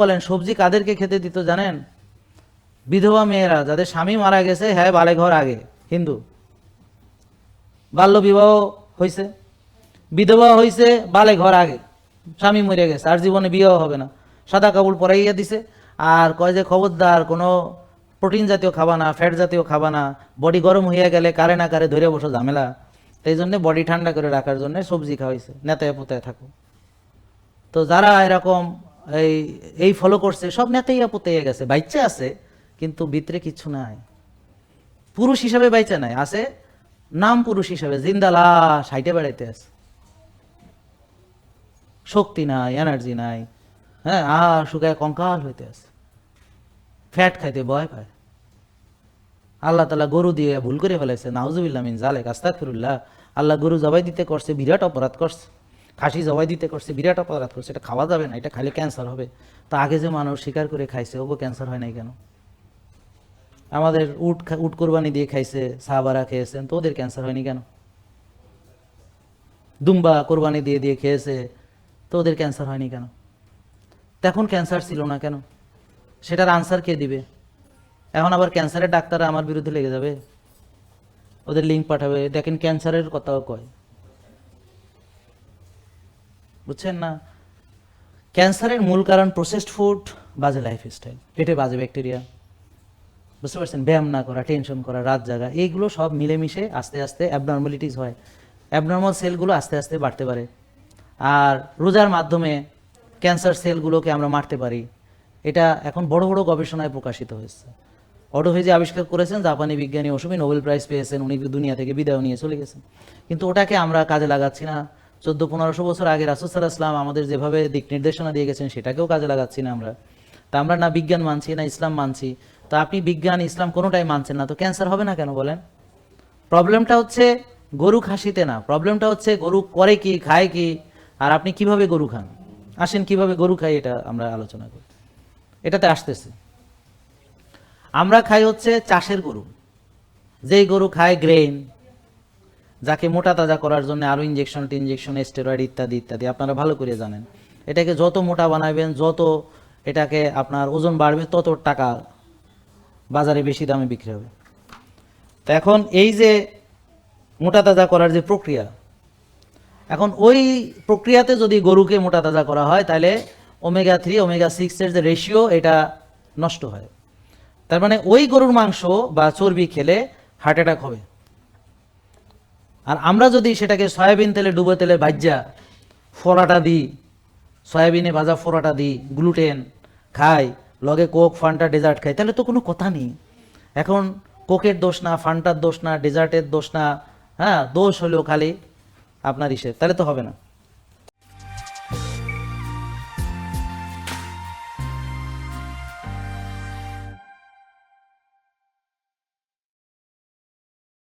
বলেন, সবজি কাদেরকে খেতে দিত জানেন? বিধবা মেয়েরা, যাদের স্বামী মারা গেছে হ্যাঁ বালে ঘর আগে, হিন্দু। বাল্য বিবাহ হয়েছে বিধবা হয়েছে বালে ঘর আগে, স্বামী মরে গেছে, আর জীবনে বিয়েও হবে না। সাদা কাপড় পরাইয়া দিছে, আর কয় যে খবরদার, কোনো প্রোটিন জাতীয় খাবা না, ফ্যাট জাতীয় খাবা না, বডি গরম হইয়া গেলে কারে না কারে ধরে বসো ঝামেলা। এই জন্য বডি ঠান্ডা করে রাখার জন্য সবজি খাওয়াইছে, নেতায় পোতায় থাকো। তো যারা এরকম এই এই ফলো করছে, সব নেতাইয়া পুতাইয়া গেছে, বাইচে আছে, কিন্তু ভিতরে কিছু নাই। পুরুষ হিসাবে বাইচে নাই, আছে নাম পুরুষ হিসাবে জিন্দালা সাইটে বেড়াইতে আছে। শক্তি নাই এনার্জি নাই হ্যাঁ আর শুকায় কঙ্কাল হইতে আছে। ফ্যাট খাইতে ভয় পায়। আল্লাহ তালা গরু দিয়ে ভুল করে ফেলাইছে, নাউজুবিল্লাহ মিন জালেক আস্তাক ফিরুল্লাহ আল্লাহ গরু জবাই দিতে করছে, বিরাট অপরাধ করছে। খাসি জবাই দিতে করছে, বিরাট অপরাধ করছে, এটা খাওয়া যাবে না, এটা খাইলে ক্যান্সার হবে। তা আগে যে মানুষ শিকার করে খাইছে, ওগো ক্যান্সার হয় নাই কেন? আমাদের উট উট কোরবানি দিয়ে খাইছে, সাহাবারা খেয়েছেন, তো ওদের ক্যান্সার হয়নি কেন? দুম্বা কোরবানি দিয়ে দিয়ে খেয়েছে, তো ওদের ক্যান্সার হয়নি কেন? তখন ক্যান্সার ছিল না কেন? সেটার আনসার কে দিবে? এখন আবার ক্যান্সারের ডাক্তাররা আমার বিরুদ্ধে লেগে যাবে? ওদের লিঙ্ক পাঠাবে। দেখেন ক্যান্সারের কথাও কয়। বুঝছেন না? ক্যান্সারের মূল কারণ প্রসেসড ফুড বাজে লাইফস্টাইল পেটে বাজে ব্যাকটেরিয়া বুঝতে পারছেন? ব্যায়াম না করা টেনশন করা, রাত জাগা, এইগুলো সব মিলেমিশে আস্তে আস্তে অ্যাবনর্মালিটিস হয়। অ্যাবনর্মাল সেলগুলো আস্তে আস্তে বাড়তে পারে। আর রোজার মাধ্যমে ক্যান্সার সেলগুলোকে আমরা মারতে পারি। এটা এখন বড় বড় গবেষণায় প্রকাশিত হয়েছে। অটোফেজি আবিষ্কার করেছেন জাপানি বিজ্ঞানী অসুমি নোবেল প্রাইজ পেয়েছেন। উনি দুনিয়া থেকে বিদায় নিয়ে চলে গেছেন। কিন্তু ওটাকে আমরা কাজে লাগাচ্ছি না। চোদ্দ, পনেরোশো বছর আগে রাসুসাল ইসলাম আমাদের যেভাবে দিক নির্দেশনা দিয়ে গেছেন সেটাকেও কাজে লাগাচ্ছি না আমরা। তা আমরা না বিজ্ঞান মানছি, না ইসলাম মানছি। তো আপনি বিজ্ঞান, ইসলাম কোনোটাই মানছেন না। তো ক্যান্সার হবে না কেন বলেন? প্রবলেমটা হচ্ছে গরু খাসিতে না। প্রবলেমটা হচ্ছে গরু করে কি, খায় কি, আর আপনি কীভাবে গরু খান? আসেন কীভাবে গরু খাই এটা আমরা আলোচনা করি। এটাতে আসতেছে। আমরা খাই হচ্ছে চাষের গরু। যেই গরু খায় গ্রেন যাকে মোটা তাজা করার জন্য আরও ইঞ্জেকশন টিনজেকশন স্টেরয়েড ইত্যাদি ইত্যাদি, আপনারা ভালো করে জানেন। এটাকে যত মোটা বানাবেন যত এটাকে আপনার ওজন বাড়বে, তত টাকা বাজারে বেশি দামে বিক্রি হবে। তো এখন এই যে মোটা তাজা করার যে প্রক্রিয়া, এখন ওই প্রক্রিয়াতে যদি গরুকে মোটা তাজা করা হয়, তাহলে ওমেগা থ্রি ওমেগা সিক্সের যে রেশিও এটা নষ্ট হয়। তার মানে ওই গরুর মাংস বা চর্বি খেলে হার্ট অ্যাটাক হবে। আর আমরা যদি সেটাকে সয়াবিন তেলে, ডুবে তেলে ভাজ্যা ফোড়াটা দিই, সয়াবিনে ভাজা ফোড়াটা দিই, গ্লুটেন খাই, লগে কোক, ফান্টা, ডেজার্ট খাই, তাহলে তো কোনো কথা নেই। এখন কোকের দোষ না, ফান্টার দোষ না, ডেজার্টের দোষ না হ্যাঁ দোষ হলেও খালি আপনার ইসে তাহলে তো হবে না।